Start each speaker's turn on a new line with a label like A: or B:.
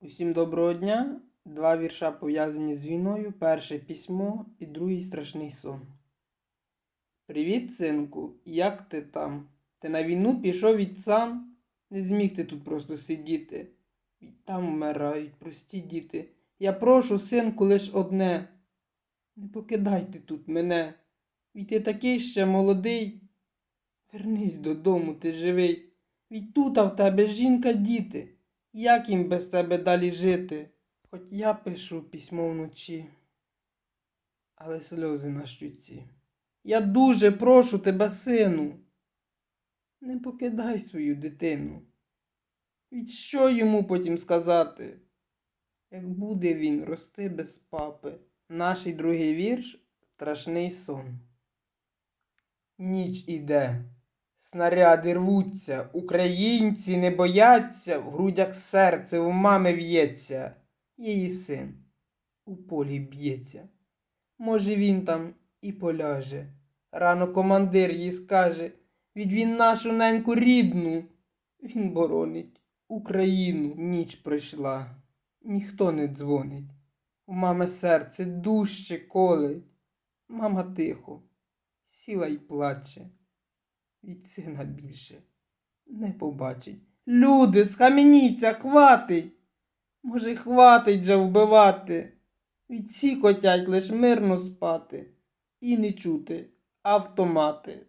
A: Усім доброго дня. Два вірша пов'язані з війною. Перше письмо і другий страшний сон. Привіт, синку, як ти там? Ти на війну пішов від сам? Не зміг ти тут просто сидіти. Від там вмирають прості діти. Я прошу, синку, лиш одне. Не покидайте тут мене. Від ти такий ще молодий. Вернись додому, ти живий. Від тута в тебе жінка, діти. Як їм без тебе далі жити? Хоч я пишу письмо вночі, але сльози на щуці. Я дуже прошу тебе, сину, не покидай свою дитину. Від що йому потім сказати? Як буде він рости без папи? Наш другий вірш страшний сон. Ніч іде. Снаряди рвуться, українці не бояться, в грудях серце у мами в'ється, її син у полі б'ється. Може, він там і поляже. Рано командир їй скаже, від він нашу неньку рідну. Він боронить Україну. Ніч пройшла, ніхто не дзвонить. У мами серце дужче колить. Мама тихо, сіла й плаче від сина більше не побачить. Люди, схаменіться, хватить. Може, хватить же вбивати. Від всі хотять лиш мирно спати і не чути автомати.